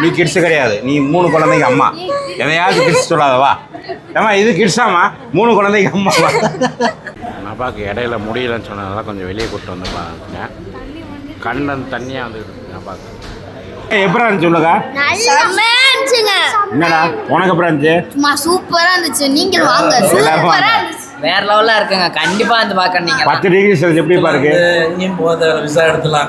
நீ கிட்ஸ் கிடையாது. நீ மூணு குழந்தைங்க அம்மா. எதையாவது கிட்ஸ் சொல்லாதவா ஏமா இது கிட்ஸாமா மூணு குழந்தைங்க அம்மாவா அப்பாவுக்கு இடையில முடியலன்னு சொன்னதால கொஞ்சம் வெளியே கூப்பிட்டு வந்து பாருங்க கண்ணன் தண்ணியாக வந்து அப்பாவுக்கு எப்படி இருந்துச்சு இருந்துச்சுங்க. என்னடா உனக்கு எப்படி இருந்துச்சு? சும்மா சூப்பரா இருந்துச்சு. நீங்க வாங்க. எல்லாரும் வாங்க. சூப்பரா இருந்துச்சு. வேற லெவலா இருக்குங்க. கண்டிப்பா வந்து பார்க்க நீங்க பத்து டிகிரி செல்சியஸ் எப்படி பாருக்கு எங்கேயும் போத விசா எடுத்துலாம்.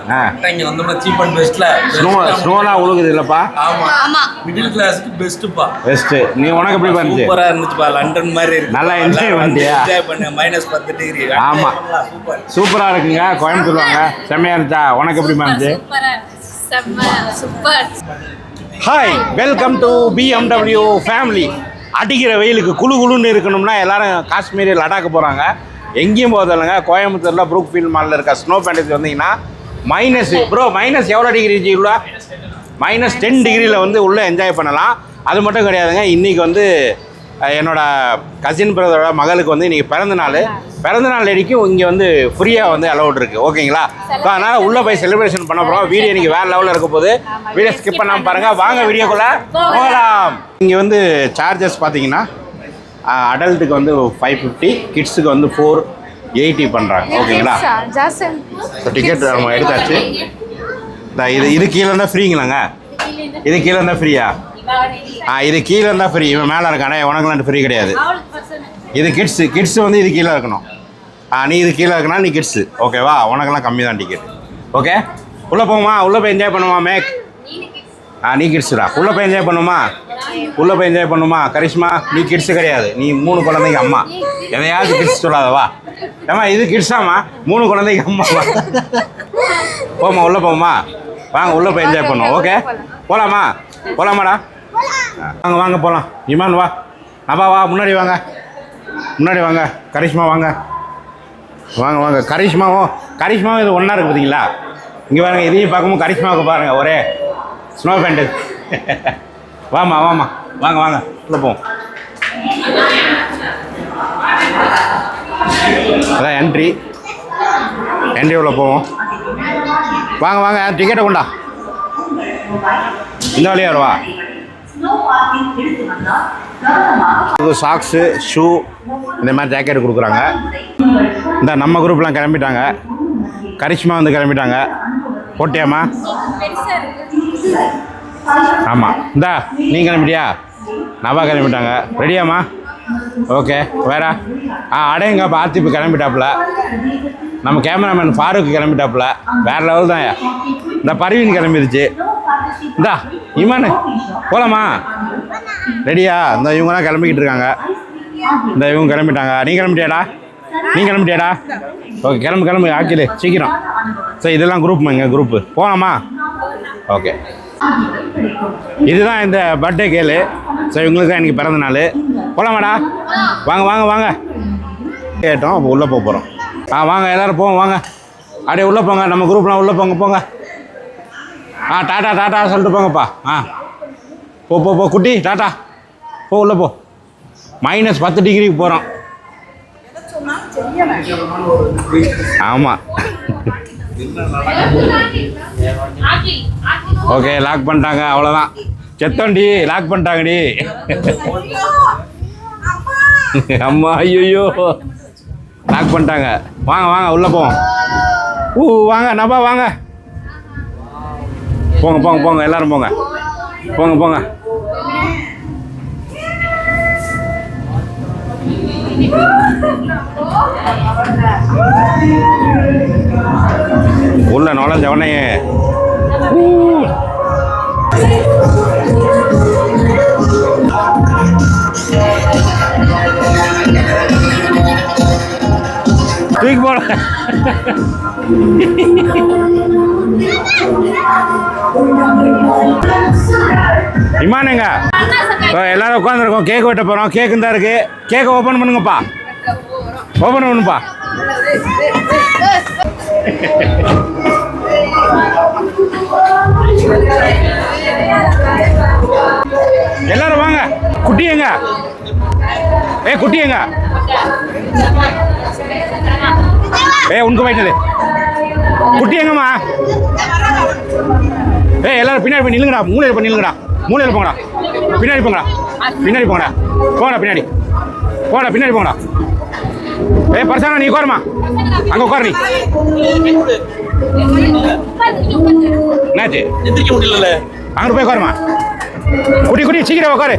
இங்க வந்தோம்னா சீப் அண்ட் பெஸ்ட்ல ஸ்னோ ஸ்னோலாம் உழுகுது இல்லப்பா? ஆமா. ஆமா. மிடில் கிளாஸ்க்கு பெஸ்ட்டுப்பா பெஸ்ட்டு நீ உனக்கு எப்படி இருந்துச்சு? சூப்பரா இருந்துச்சுப்பா. லண்டன் மாதிரி இருக்கு. நல்லா enjoy பண்ணிட்டியா? என்ஜாய் பண்ண மைனஸ் பத்து டிகிரி ஆமா. சூப்பர் சூப்பராக இருக்குங்க. கோயம்புத்தூர் வாங்க. செம்மையா இருந்துச்சா? உனக்கு எப்படி சூப்பரா செம்ம super hi welcome to BMW family அடிக்கிற வெயிலுக்கு குளு குளுன்னு இருக்கணும்னா எல்லாரும் காஷ்மீர் லடாக் போகிறாங்க எங்கேயும் போதில்லைங்க கோயம்புத்தூரில் ப்ரூக் ஃபீல்ட் மாலில் இருக்க ஸ்னோ பேண்டஸ் வந்தீங்கன்னா மைனஸ் ப்ரோ மைனஸ் எவ்வளோ டிகிரி உள்ள? மைனஸ் டென் டிகிரியில் வந்து உள்ளே என்ஜாய் பண்ணலாம். அது மட்டும் கிடையாதுங்க. இன்றைக்கி வந்து என்னோட கசின் பிரதரோட மகளுக்கு வந்து இன்றைக்கி பிறந்த நாள். பிறந்த நாள். அடிக்கும் இங்கே வந்து ஃப்ரீயாக வந்து அலௌட் இருக்குது ஓகேங்களா? ஸோ அதனால் உள்ளே போய் செலிப்ரேஷன் பண்ண போகிறோம் வீடியோ இன்றைக்கி வேறு லெவலில் இருக்க போது வீடியோ ஸ்கிப் பண்ணாமல் பாருங்கள் வாங்க வீடியோக்குள்ளே போகலாம். இங்கே வந்து சார்ஜஸ் பார்த்தீங்கன்னா அடல்ட்டுக்கு வந்து ஃபைவ் ஃபிஃப்டி கிட்ஸுக்கு வந்து ஃபோர் எயிட்டி பண்ணுறாங்க ஓகேங்களா? ஸோ டிக்கெட் நம்ம எடுத்தாச்சு. இந்த இது இது கீழே இருந்தால் ஃப்ரீங்களாங்க இது கீழே இருந்தால் ஃப்ரீயா ஆ இது கீழே இருந்தால் ஃப்ரீ இவன் மேலே இருக்கானே? உனக்குலாம் ஃப்ரீ கிடையாது. இது கிட்ஸு கிட்ஸ் வந்து இது கீழே இருக்கணும். ஆ நீ இது கீழே இருக்கணும் நீ கிட்ஸு ஓகேவா உனக்கெல்லாம் கம்மி தான் டிக்கெட் ஓகே உள்ளே போமா உள்ளே போய் என்ஜாய் பண்ணுமா மேக் ஆ நீ கிட்ஸுடா உள்ளே போய் என்ஜாய் பண்ணுமா உள்ளே போய் என்ஜாய் பண்ணுமா கரிஷ்மா நீ கிட்ஸு கிடையாது. நீ மூணு குழந்தைங்க அம்மா. எதையாவது கிட்ஸ் சொல்லாதவா ஏம்மா இது கிட்ஸாம்மா மூணு குழந்தைங்க அம்மாவா போமா உள்ளே போமா வாங்க உள்ளே போய் என்ஜாய் பண்ணுவோம். ஓகே போகலாமா போகலாமாடா வாங்க வாங்க போகலாம் இமான் வா. அப்பா வா முன்னாடி வாங்க. முன்னாடி வாங்க. கரிஷ்மா வாங்க. வாங்க வாங்க. கரிஷ்மாவும் கரிஷ்மாவும் இது ஒன்றா இருக்குது பார்த்தீங்களா இங்கே பாருங்க இதையும் பார்க்கும்போது கரிஷ்மாவுக்கு பாருங்கள் ஒரே ஸ்னோ பேண்ட்டு வாமா வாமா வாங்க வாங்க. உள்ள போவோம் அதான் என்ட்ரி என்ட்ரி உள்ள போவோம். வாங்க வாங்க. டிக்கெட்டை கொண்டா. இந்த வழியா வருவா. சாக்ஸு ஷூ இந்த மாதிரி ஜாக்கெட் கொடுக்குறாங்க. இந்த நம்ம குரூப்லாம் கிளம்பிட்டாங்க. கரிஷ்மா வந்து கிளம்பிட்டாங்க. போட்டியாம்மா? ஆமாம் இந்தா நீ கிளம்பிட்டியா? நவா கிளம்பிட்டாங்க. ரெடியாம்மா? ஓகே வேற? ஆ அடையங்க பார்த்து இப்போ கிளம்பிட்டாப்புல. நம்ம கேமராமேன் ஃபாரூக் கிளம்பிட்டாப்புல. வேற லெவல் தான். இந்த பர்வீன் கிளம்பிடுச்சு இந்தா இமானு போகலாமா ரெடியா? இந்த இவங்கலாம் கிளம்பிக்கிட்டு இருக்காங்க இந்த இவங்க கிளம்பிட்டாங்க. நீ கிளம்பிட்டியாடா? நீ கிளம்பிட்டியாடா? ஓகே கிளம்பு கிளம்பு ஆக்கிடு சீக்கிரம். சரி இதெல்லாம் குரூப் எங்கள் குரூப்பு போகலாமா ஓகே. இதுதான் இந்த பர்த்டே கேளு ஸோ இவங்களுக்கு தான் எனக்கு பிறந்த நாள். போகலாமாடா வாங்க வாங்க வாங்க. கேட்டோம் அப்போ உள்ளே போக போகிறோம் ஆ வாங்க எல்லோரும் போவோம் வாங்க. அப்படியே உள்ளே போங்க நம்ம குரூப்லாம் உள்ளே போங்க போங்க. ஆ டாட்டா டாட்டா சொல்லிட்டு போங்கப்பா. ஆ. போ போ போ குட்டி டாட்டா போ உள்ளே போ. மைனஸ் பத்து டிகிரிக்கு போகிறோம் ஆமாம் ஓகே லாக் பண்ணிட்டாங்க அவ்வளோதான் செத்தோண்டி லாக் பண்ணிட்டாங்கடி. அம்மா ஐயோ லாக் பண்ணிட்டாங்க. வாங்க வாங்க உள்ளே போவோம். ஊ வாங்க நபா வாங்க. போங்க போங்க போங்க எல்லாரும் போங்க. போங்க போங்க. உள்ள நுழைஞ்ச உடனே தூக்கி போட. இமானுங்க இப்போ எல்லாரும் உட்காந்துருக்கோம் கேக் வெட்ட போகிறோம் கேக்கு தான் இருக்கு. கேக்கை ஓப்பன் பண்ணுங்கப்பா. ஓப்பன் பண்ணுப்பா எல்லாரும் வாங்க. குட்டி எங்க ஏ குட்டி எங்க ஏ உனக்கு போயிட்டது குட்டி எங்கம்மா? ஏய் எல்லாரும் பின்னாடி போய் நில்லுங்கடா. மூலையில் போய் நில்லுங்கடா. மூலையில் போங்கடா. பின்னாடி போங்கடா. பின்னாடி போங்கடா. போங்கடா பின்னாடி. போங்கடா பின்னாடி போங்கடா. ஏய் பர்சனா நீ உட்காருமா அங்கே உட்காரு நீ. என்னாச்சு? அங்கே போய் உட்காருமா குடி குடி சீக்கிரம் உட்காரு.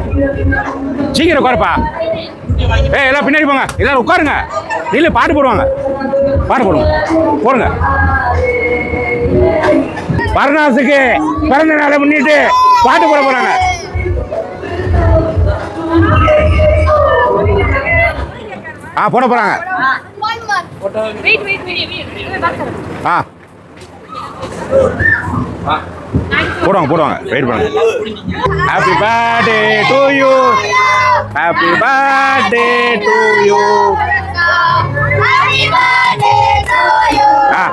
சீக்கிரம் உட்காருப்பா. ஏய் எல்லாம் பின்னாடி போங்க. எல்லாரும் உட்காருங்க. இல்லை பாட்டு போடுவாங்க. பாட்டு போடுங்க போடுங்க. பரணாசுக்கு பிறந்த நாளை முன்னிட்டு பாட்டு போட போறாங்க. ஆ போட போறாங்க. ஆ. போடுவாங்க போடுவாங்க. வெயிட் பண்ணுங்க. Happy birthday to you happy birthday to you ஆ.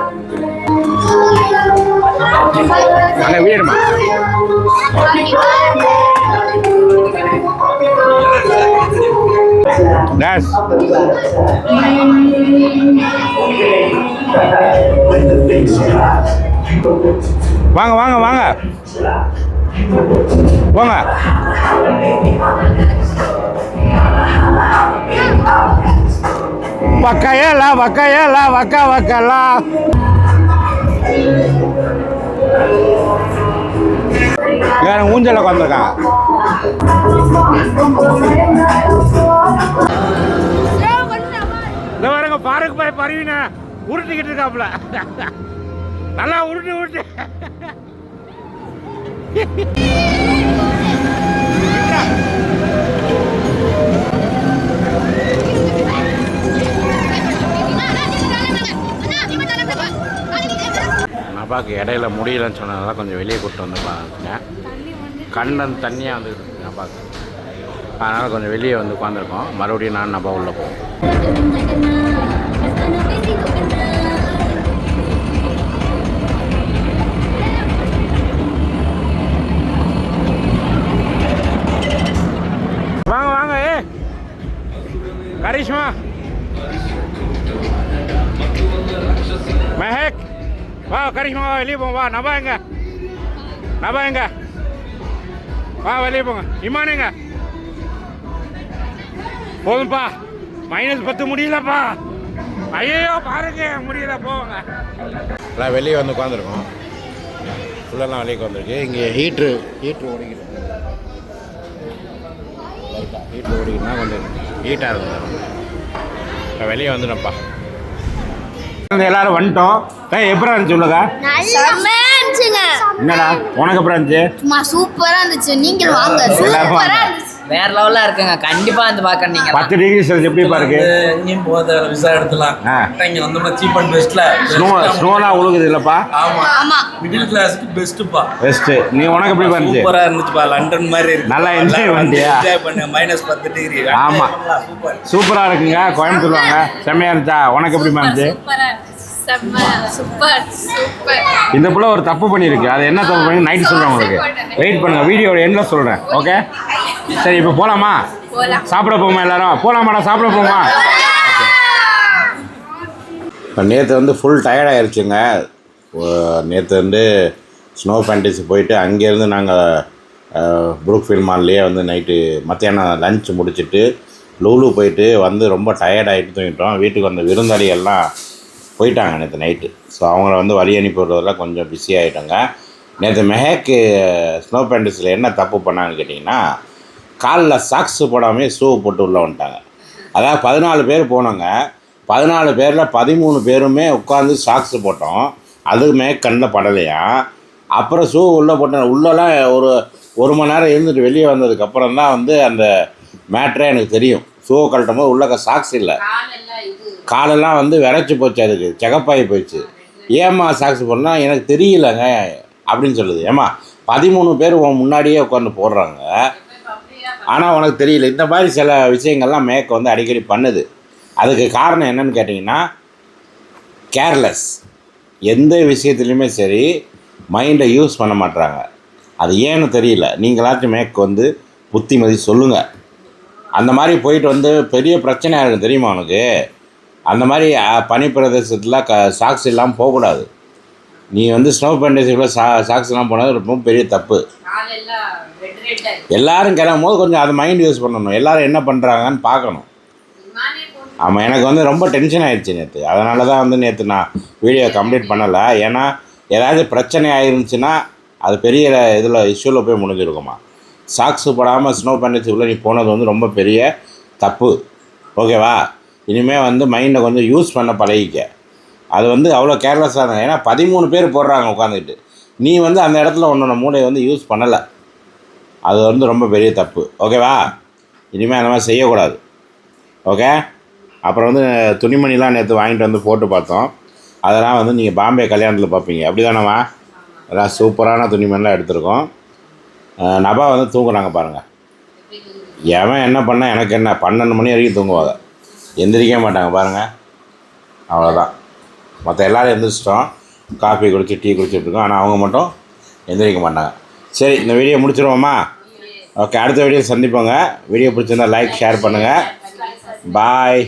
அங்கே வீடுமா? டேஸ் வாங்க வாங்க வாங்க. போங்க வக்கையலா வக்கையலா வக்கா வக்கலா வேற ஊஞ்சல உட்காந்துருக்காங்க இந்த பாருங்க பாருக்கு பாய் பருவினா. உருட்டிக்கிட்டு இருக்காப்புல. நல்லா உருட்டு உருட்டு. அப்பாவுக்கு இடையில முடியலன்னு சொன்னதால கொஞ்சம் வெளியே கூப்பிட்டு வந்து பாருங்க கண்ணன் தண்ணியாக வந்து இருக்கு அப்பாவுக்கு அதனால் கொஞ்சம் வெளியே வந்து உட்காந்துருக்கோம். மறுபடியும் நான் அப்பா உள்ளே போவோம். வாங்க வாங்க ஏ. கரிஷ்மா. மெஹக். வா கரிஷ்மா வா வெளியே போங்க. வா நபா எங்க? நபா எங்க? வா வெளியே போங்க. இமானுங்க போதும்பா. மைனஸ் பத்து முடியலப்பா. ஐயோ பாருங்க முடியல போவாங்க எல்லாம் வெளியே வந்து உட்காந்துருக்கோம் ஃபுல்லெல்லாம் வெளியே உட்காந்துருக்கு இங்கே ஹீட்ரு ஹீட்ரு ஓடிக்கிட்டு ஹீட்ரு ஓடிக்கிட்டுனா கொஞ்சம் ஹீட்டாக இருக்கும். இப்போ வெளியே வந்துடும்ப்பா எல்லாரும் வந்துட்டோம். ஏய் எப்படா இருந்துச்சு உள்ளதா என்னடா உனக்கு எப்படா இருந்துச்சு? சூப்பரா இருந்துச்சு. நீங்கள் வாங்க. சூப்பரா வேற லெவலா இருக்குங்க. கண்டிப்பா வந்து பார்க்க நீங்க பத்து டிகிரி செல்சியஸ் எப்படி பாருக்கு எங்கேயும் போத விசா எடுத்துலாம். இங்க வந்தோம்னா சீப் அண்ட் பெஸ்ட்ல ஸ்னோ ஸ்னோலாம் உழுகுது இல்லைப்பா? ஆமா. ஆமா. மிடில் கிளாஸ்க்கு பெஸ்ட்டுப்பா பெஸ்ட்டு நீ உனக்கு எப்படி இருந்துச்சு? சூப்பரா இருந்துச்சுப்பா லண்டன் மாதிரி இருக்கு. நல்லா enjoy பண்ணிட்டியா? என்ஜாய் பண்ண மைனஸ் பத்து டிகிரி ஆமா. சூப்பர் சூப்பராக இருக்குங்க. கோயம்புத்தூர் வாங்க. செம்மையாக இருந்துச்சா? உனக்கு எப்படி இருந்துச்சு? சூப்பரா சூப்பர் சூப்பர் இந்த புள்ள ஒரு தப்பு பண்ணியிருக்கு. அது என்ன தப்பு பண்ணி? நைட் சொல்கிறேன் உங்களுக்கு. வெயிட் பண்ணுங்க. வீடியோட எண்டில் சொல்கிறேன் ஓகே சரி இப்போ போகலாமா போலாம். சாப்பிட போமா எல்லாரும்? போகலாமாடா சாப்பிட போமா இப்போ நேற்று வந்து ஃபுல் டயர்ட் ஆயிடுச்சுங்க நேற்று வந்து ஸ்னோ ஃபேண்டசி போயிட்டு அங்கேருந்து நாங்கள் ப்ரூக்ஃபீல்ட் மால்லையே வந்து நைட்டு மத்தியானம் லஞ்ச் முடிச்சிட்டு லூலு போயிட்டு வந்து ரொம்ப டயர்ட் ஆகிட்டு தூங்கிட்டோம். வீட்டுக்கு வந்த விருந்தாளி எல்லாம் போயிட்டாங்க நேற்று நைட்டு ஸோ அவங்கள வந்து வழி அனுப்பி விடுறதுல கொஞ்சம் பிஸி ஆகிட்டாங்க நேற்று மெஹேக்கு ஸ்னோ பேண்டஸில் என்ன தப்பு பண்ணாங்கன்னு கேட்டிங்கன்னா காலில் சாக்ஸ் போடாமே ஷூ போட்டு உள்ளே வந்துட்டாங்க. அதாவது பதினாலு பேர் போனோங்க. பதினாலு பேரில் பதிமூணு பேருமே உட்காந்து சாக்ஸ் போட்டோம். அதுக்குமே கண்ணில் படலையா? அப்புறம் ஷூ உள்ளே போட்டேன். உள்ளெல்லாம் ஒரு ஒரு மணி நேரம் இருந்துட்டு வெளியே வந்ததுக்கப்புறம் தான் வந்து அந்த மேட்ரே எனக்கு தெரியும். ஷூ கழட்டும் போது உள்ளக்க சாக்ஸ் இல்லை. காலெல்லாம் வந்து விரைச்சி போச்சு அதுக்கு. செகப்பாகி போயிடுச்சு. ஏம்மா சாக்ஸ் போடனா எனக்கு தெரியலங்க அப்படின்னு சொல்லுது. ஏம்மா பதிமூணு பேர் உன் முன்னாடியே உட்காந்து போடுறாங்க. ஆனால் உனக்கு தெரியல இந்த மாதிரி சில விஷயங்கள்லாம் மேக் வந்து அடிக்கடி பண்ணுது. அதுக்கு காரணம் என்னன்னு கேட்டிங்கன்னா கேர்லெஸ் எந்த விஷயத்துலையுமே சரி மைண்டை யூஸ் பண்ண மாட்டாங்க அது ஏன்னு தெரியல. நீங்களாச்சும் மேக் வந்து புத்திமதி சொல்லுங்கள் அந்த மாதிரி போயிட்டு வந்து பெரிய பிரச்சனையாக இருக்கும் தெரியுமா உனக்கு? அந்த மாதிரி பனி பிரதேசத்தில் க சாக்ஸ் இல்லாமல் போகக்கூடாது. நீ வந்து ஸ்னோ பேண்டேஜுக்குள்ளே சா சாக்ஸ்லாம் போனது ரொம்ப பெரிய தப்பு. எல்லாரும் கிளம்பும் போது கொஞ்சம் அதை மைண்ட் யூஸ் பண்ணணும். எல்லாரும் என்ன பண்ணுறாங்கன்னு பார்க்கணும். ஆமாம் எனக்கு வந்து ரொம்ப டென்ஷன் ஆயிடுச்சு நேற்று அதனால தான் வந்து நேற்று நான் வீடியோ கம்ப்ளீட் பண்ணலை. ஏன்னா ஏதாவது பிரச்சனை ஆயிருந்துச்சுன்னா அது பெரிய இதில் இஷ்யூவில் போய் முடிஞ்சிருக்குமா? சாக்ஸு போடாமல் ஸ்னோ பேண்டேஜுக்குள்ளே நீ போனது வந்து ரொம்ப பெரிய தப்பு. ஓகேவா இனிமேல் வந்து மைண்டை கொஞ்சம் யூஸ் பண்ண பழகிக்க. அது வந்து அவ்வளோ கேர்லெஸ்ஸாக இருந்தாங்க. ஏன்னா பதிமூணு பேர் போடுறாங்க உட்காந்துக்கிட்டு நீ வந்து அந்த இடத்துல உன்னோட மூளையை வந்து யூஸ் பண்ணலை. அது வந்து ரொம்ப பெரிய தப்பு. ஓகேவா இனிமேல் அந்த மாதிரி செய்யக்கூடாது. ஓகே அப்புறம் வந்து துணிமணிலாம் நேற்று வாங்கிட்டு வந்து போட்டு பார்த்தோம். அதெல்லாம் வந்து நீங்கள் பாம்பே கல்யாணத்தில் பார்ப்பீங்க. அப்படி தானேம்மா அதெல்லாம் சூப்பரான துணிமணிலாம் எடுத்திருக்கோம். நபா வந்து தூங்குறாங்க பாருங்கள் எவன் என்ன பண்ண எனக்கு என்ன? பன்னெண்டு மணி வரைக்கும் தூங்குவாங்க. எந்திரிக்க மாட்டாங்க பாருங்கள் அவ்வளோதான் மற்ற எல்லோரும் எழுந்திரிச்சிட்டோம் காஃபி குடிச்சு டீ குடிச்சிட்ருக்கோம் ஆனால் அவங்க மட்டும் எந்திரிக்க மாட்டாங்க. சரி இந்த வீடியோ முடிச்சிருவோமா? ஓகே அடுத்த வீடியோ சந்திப்போங்க. வீடியோ பிடிச்சிருந்தா லைக் ஷேர் பண்ணுங்கள் பாய்